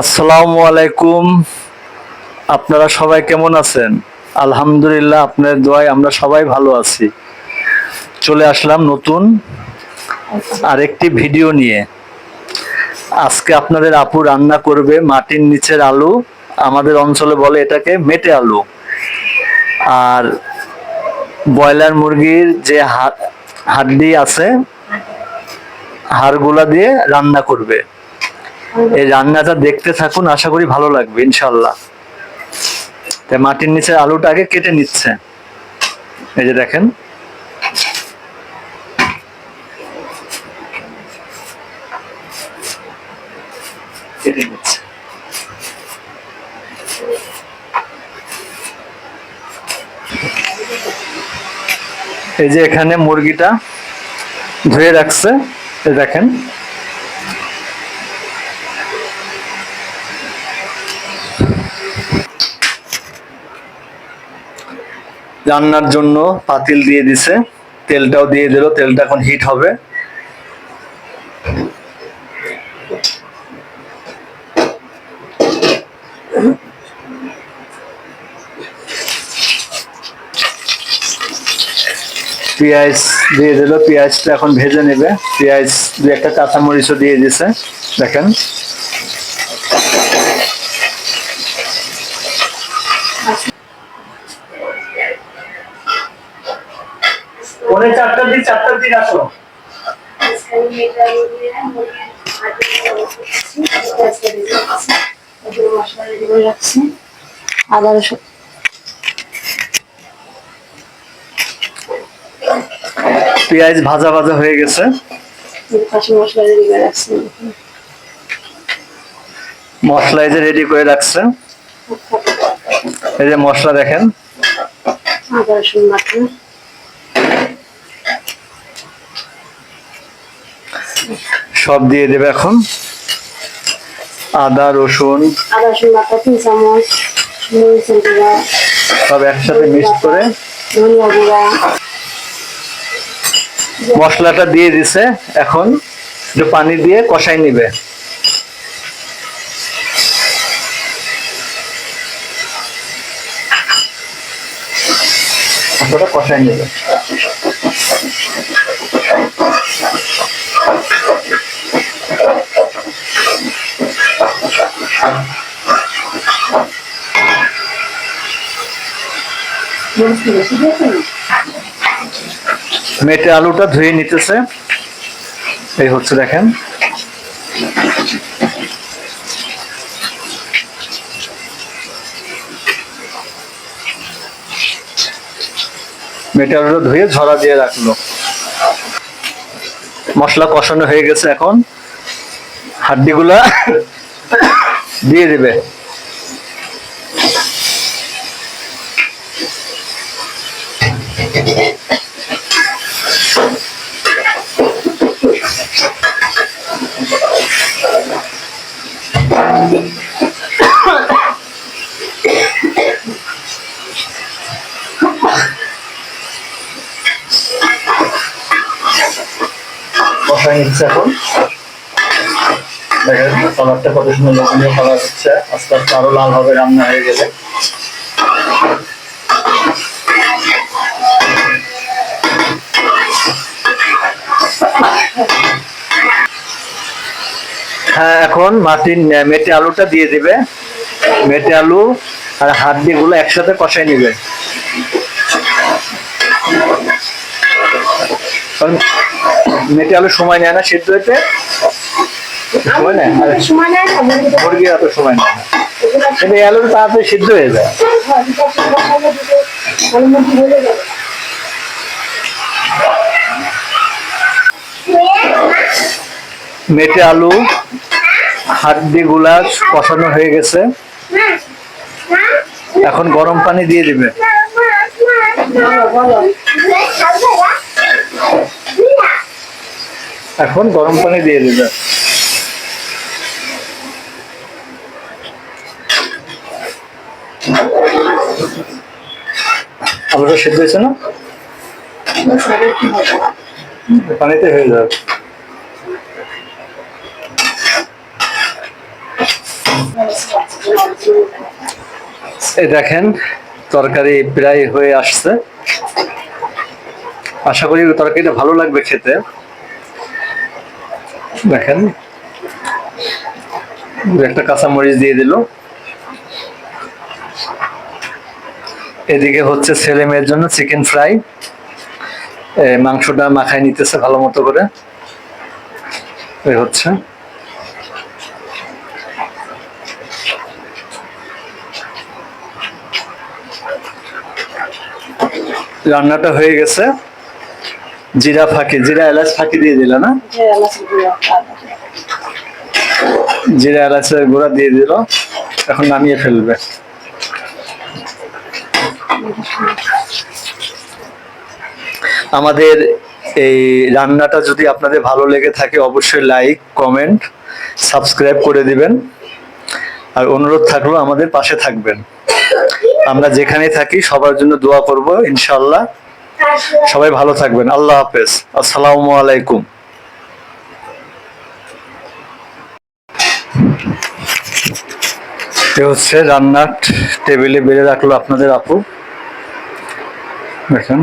আসসালামু আলাইকুম। আপনারা সবাই কেমন আছেন? আলহামদুলিল্লাহ আপনার দোয়ায় আমরা সবাই ভালো আছি। চলে আসলাম নতুন আরেকটি ভিডিও নিয়ে। আজকে আপনাদের আপু রান্না করবে মাটির নিচের আলু। আমাদের অঞ্চলে বলে এটাকে মেটে আলু। আর ব্রয়লার মুরগির যে হাড্ডি আছে, হাড়গুলা দিয়ে রান্না করবে। এই রান্নাটা দেখতে থাকুন, আশা করি ভালো লাগবে ইনশাল্লাহ মাটির নিচে আলুটা আগে কেটে নিচ্ছে। এই যে দেখেন। কেটে নিচ্ছে। এই যে এখানে মুরগিটা ধুয়ে রাখছে দেখেন। রান্নার জন্য পাতিল দিয়ে দিছে, তেলটাও দিয়ে দিল, তেলটা এখন হিট হবে। পেঁয়াজ দিয়ে দিল পেঁয়াজটা এখন ভেজে নেবে। পেঁয়াজ দু একটা কাঁচামরিচও দিয়ে দিছে দেখেন। পরে চারটার দিক চারটার দিক আসো। আদা রসুন পেঁয়াজ ভাজা ভাজা হয়ে গেছে। মশলা এই যে রেডি করে রাখছে। এই যে মশলা দেখেন। আদা রসুন বাটা সব দিয়ে দেবে এখন। আদা রসুন। আদা রসুন বাটা তিন চামচ। সব একসাথে মিক্স করে। ধনিয়া গুঁড়া। মশলাটা দিয়ে দিছে এখন একটু পানি দিয়ে কষাই নিবে। কষাই নেবে। দিয়েছেন মেটে আলুটা ধুয়ে নিতেছে। এই হচ্ছে দেখেন। মেটে আলুটা ধুয়ে ঝরা দিয়ে রাখল। মশলা কষানো হয়ে গেছে এখন। হাড্ডিগুলা দিয়ে দেবে। কষাই নিচ্ছে এখন। দেখেন, কালারটা কত সুন্দর লোভনীয় কালার হচ্ছে। আস্তে আস্তে আরও লাল হবে, রান্না হয়ে গেলে। হ্যাঁ এখন মাটির মেটে আলুটা দিয়ে দিবে। মেটে আলু আর হাড্ডি গুলো একসাথে কষাই নিবে। কারণ মেটে আলু সময় নেয় না সিদ্ধ হইতে? সময় নেয়? আর সময় নেয় না মুরগি এত সময় নেয় না। কিন্তু এই তাড়াতাড়ি সিদ্ধ হয়ে যায়। মেটে আলু হাড্ডি গুলা কষানো হয়ে গেছে। এখন গরম পানি দিয়ে দিবে। এখন গরম পানি দিয়ে দিবে। আলুটা সেদ্ধ হয়েছে না? পানিতে হয়ে যাবে। এই দেখেন, তরকারি প্রায় হয়ে আসছে। আশা করি তরকারিটা ভালো লাগবে খেতে। দেখেন। একটা কাঁচামরিচ দিয়ে দিল। এদিকে হচ্ছে ছেলে মেয়ের জন্য চিকেন ফ্রাই। মাংসটা মাখায় নিতেছে ভালো মতো করে। হচ্ছে। রান্নাটা হয়ে গেছে। জিরা ফাঁকি জিরা এলাচ ফাঁকি দিয়ে দিল না? জিরা এলাচের গুঁড়া দিয়ে দিল এখন নামিয়ে ফেলবে। আমাদের এই রান্নাটা যদি আপনাদের ভালো লেগে থাকে অবশ্যই লাইক কমেন্ট সাবস্ক্রাইব করে দিবেন। আর অনুরোধ থাকল আমাদের পাশে থাকবেন। আমরা যেখানে থাকি সবার জন্য দোয়া করব ইনশাল্লাহ সবাই ভালো থাকবেন। আল্লাহ হাফেজ। আসসালামু আলাইকুম। এ হচ্ছে রান্নার টেবিলে বেড়ে রাখল আপনাদের আপু। দেখেন।